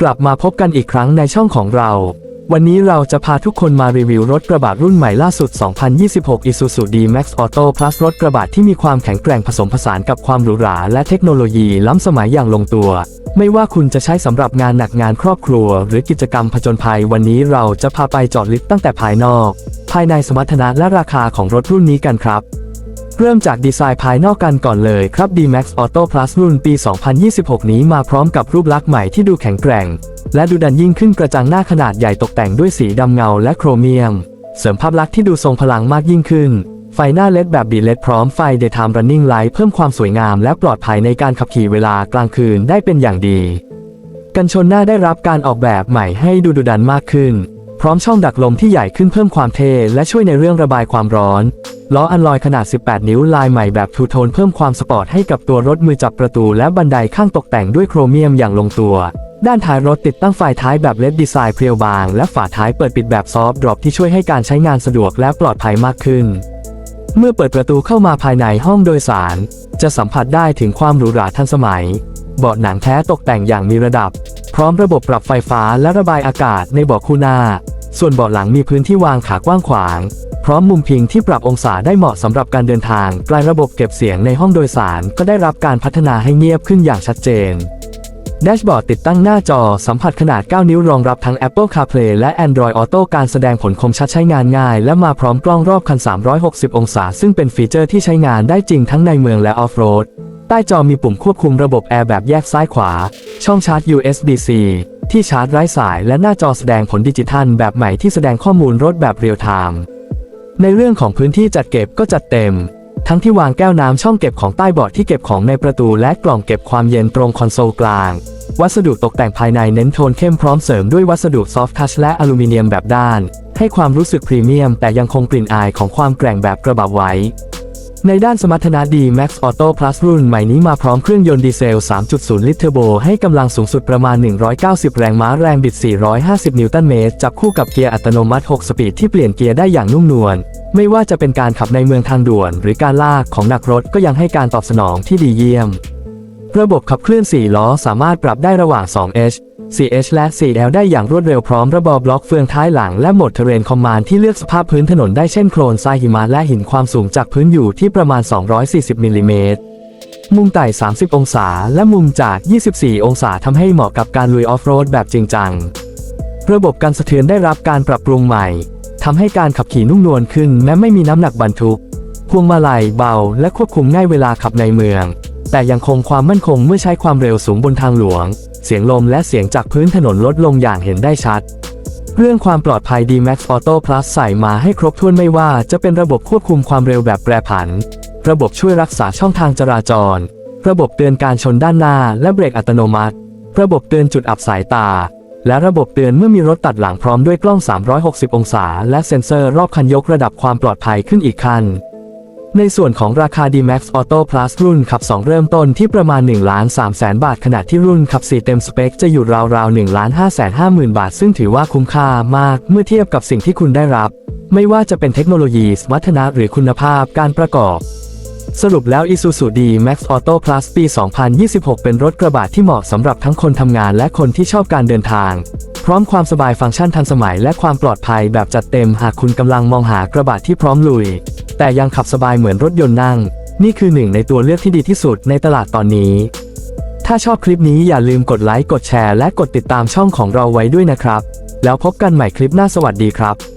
กลับมาพบกันอีกครั้งในช่องของเรา วันนี้เราจะพาทุกคนมารีวิวรถกระบะรุ่นใหม่ล่าสุด 2026 Isuzu D-Max Auto Plus รถกระบะที่มีความแข็งแกร่งผสมผสานกับความหรูหราและเทคโนโลยีล้ำสมัยอย่างลงตัว ไม่ว่าคุณจะใช้สำหรับงานหนักงานครอบครัว หรือกิจกรรมผจญภัย วันนี้เราจะพาไปจอดลิฟต์ตั้งแต่ภายนอก ภายในสมรรถนะและราคาของรถรุ่นนี้กันครับ เริ่มจากดีไซน์ภายนอกกันก่อนเลยครับ D-Max Auto Plus รุ่นปี 2026 นี้มาพร้อมกับรูปลักษณ์ใหม่ที่ดูแข็งแกร่ง และดูดันยิ่งขึ้นกระจังหน้าขนาดใหญ่ตกแต่งด้วยสีดำเงาและโครเมียม เสริมภาพลักษณ์ที่ดูทรงพลังมากยิ่งขึ้น ไฟหน้าเลดแบบดีเลดพร้อมไฟ Daytime Running Light เพิ่มความสวยงามและปลอดภัยในการขับขี่เวลากลางคืนได้เป็นอย่างดี กันชนหน้าได้รับการออกแบบใหม่ให้ดูดุดันมากขึ้น พร้อมช่องดักลมที่ใหญ่ขึ้นเพิ่มความเท่และช่วยในเรื่องระบายความร้อน ล้ออันลอยขนาด 18 นิ้วลายใหม่แบบทูโทนเพิ่มความสปอร์ตให้กับตัวรถมือจับประตูและบันไดข้างตกแต่งด้วยโครเมียมอย่างลงตัว ด้านท้ายรถติดตั้งไฟท้ายแบบเลดดีไซน์เพรียวบาง และฝาท้ายเปิดปิดแบบซอฟต์ดรอปที่ช่วยให้การใช้งานสะดวกและปลอดภัยมากขึ้น เมื่อเปิดประตูเข้ามาภายในห้องโดยสาร จะสัมผัสได้ถึงความหรูหราทันสมัย เบาะหนังแท้ตกแต่งอย่างมีระดับ พร้อมระบบปรับไฟฟ้าและระบายอากาศในเบาะคู่หน้า ส่วนเบาะหลังมีพื้นที่วางขากว้างขวาง พร้อมมุมพิงที่ปรับองศาได้เหมาะสำหรับการเดินทางกลายระบบเก็บเสียงในห้องโดยสาร ก็ได้รับการพัฒนาให้เงียบขึ้นอย่างชัดเจนแดชบอร์ดติดตั้งหน้าจอสัมผัสขนาด 9 นิ้วรองรับทั้ง Apple CarPlay และ Android Auto การแสดงผลคมชัดใช้งานง่าย และมาพร้อมกล้องรอบคัน 360 องศา ซึ่งเป็นฟีเจอร์ที่ใช้งานได้จริงทั้งในเมืองและออฟโรด ใต้จอมีปุ่มควบคุมระบบแอร์แบบแยกซ้ายขวา ช่องชาร์จ USB-C ที่ชาร์จไร้สาย และหน้าจอแสดงผลดิจิทัลแบบใหม่ที่แสดงข้อมูลรถแบบเรียลไทม์ ในเรื่องของพื้นที่จัดเก็บก็จัดเต็ม ทั้งที่วางแก้วน้ำช่องเก็บของใต้เบาะที่เก็บของในประตูและกล่องเก็บความเย็นตรงคอนโซลกลาง วัสดุตกแต่งภายในเน้นโทนเข้มพร้อมเสริมด้วยวัสดุซอฟท์ทัชและอลูมิเนียมแบบด้าน ให้ความรู้สึกพรีเมียมแต่ยังคงกลิ่นอายของความแกร่งแบบกระบะไว้ ในด้านสมรรถนะดี Max Auto Plus รุ่นใหม่นี้มาพร้อมเครื่องยนต์ดีเซล 3.0 ลิตรเทอร์โบ ให้กำลังสูงสุดประมาณ 190 แรงม้าแรงบิด 450 นิวตันเมตร จับคู่กับเกียร์อัตโนมัติ 6 สปีดที่เปลี่ยนเกียร์ได้อย่างนุ่มนวล ไม่ว่าจะเป็นการขับในเมืองทางด่วน หรือการลากของหนักรถก็ยังให้การตอบสนองที่ดีเยี่ยม ระบบขับเคลื่อน 4 ล้อสามารถปรับได้ระหว่าง 2H 4H และ 4L ได้อย่างรวดเร็วพร้อมระบบบล็อกเฟืองท้ายหลังและโหมดเทเรนคอมมานด์ที่เลือกสภาพพื้นถนนได้เช่นโคลนทรายหิมะและหินความสูงจากพื้นอยู่ที่ประมาณ 240มิลลิเมตรมุมไต่ 30 องศา และมุมจาก 24 องศาทำให้เหมาะกับการลุยออฟโรดแบบจริงจัง ระบบการสะเทือนได้รับการปรับปรุงใหม่ทำให้การขับขี่นุ่มนวลขึ้นแม้ไม่มีน้ำหนักบรรทุก พวงมาลัยเบา และควบคุมง่ายเวลาขับในเมือง แต่ยังคงความมั่นคงเมื่อใช้ความเร็วสูงบนทางหลวง เสียงลมและเสียงจากพื้นถนนลดลงอย่างเห็นได้ชัด เรื่องความปลอดภัย D-Max Auto Plus ใส่มาให้ครบถ้วนไม่ว่าจะเป็นระบบควบคุมความเร็วแบบแปรผัน ระบบช่วยรักษาช่องทางจราจร ระบบเตือนการชนด้านหน้าและเบรกอัตโนมัติ ระบบเตือนจุดอับสายตา และระบบเตือนเมื่อมีรถตัดหลังพร้อมด้วยกล้อง 360 องศา และเซ็นเซอร์รอบคันยกระดับความปลอดภัยขึ้นอีกขั้น ในส่วนของราคา D-Max Auto Plus รุ่นขับ 2 เริ่มต้นที่ประมาณ1 3 0 0 0 0บาท ขณะที่รุ่นขับ 4 เต็มสเปคจะอยู่ราวๆ1 5 5 0 0 0 0บาท ซึ่งถือว่าคุ้มค่ามากเมื่อเทียบกับสิ่งที่คุณได้รับ ไม่ว่าจะเป็นเทคโนโลยีสมรรถนะหรือคุณภาพการประกอบสรุปแล้ว Isuzu D-Max Auto Plus ปี 2026 เป็นรถกระบะที่เหมาะสำหรับทั้งคนทำงานและคนที่ชอบการเดินทาง พร้อมความสบายฟังก์ชันทันสมัยและความปลอดภัยแบบจัดเต็มหากคุณกำลังมองหากระบะที่พร้อมลุย แต่ยังขับสบายเหมือนรถยนต์นั่ง นี่คือหนึ่งในตัวเลือกที่ดีที่สุดในตลาดตอนนี้ ถ้าชอบคลิปนี้อย่าลืมกดไลค์กดแชร์และกดติดตามช่องของเราไว้ด้วยนะครับ แล้วพบกันใหม่คลิปหน้าสวัสดีครับ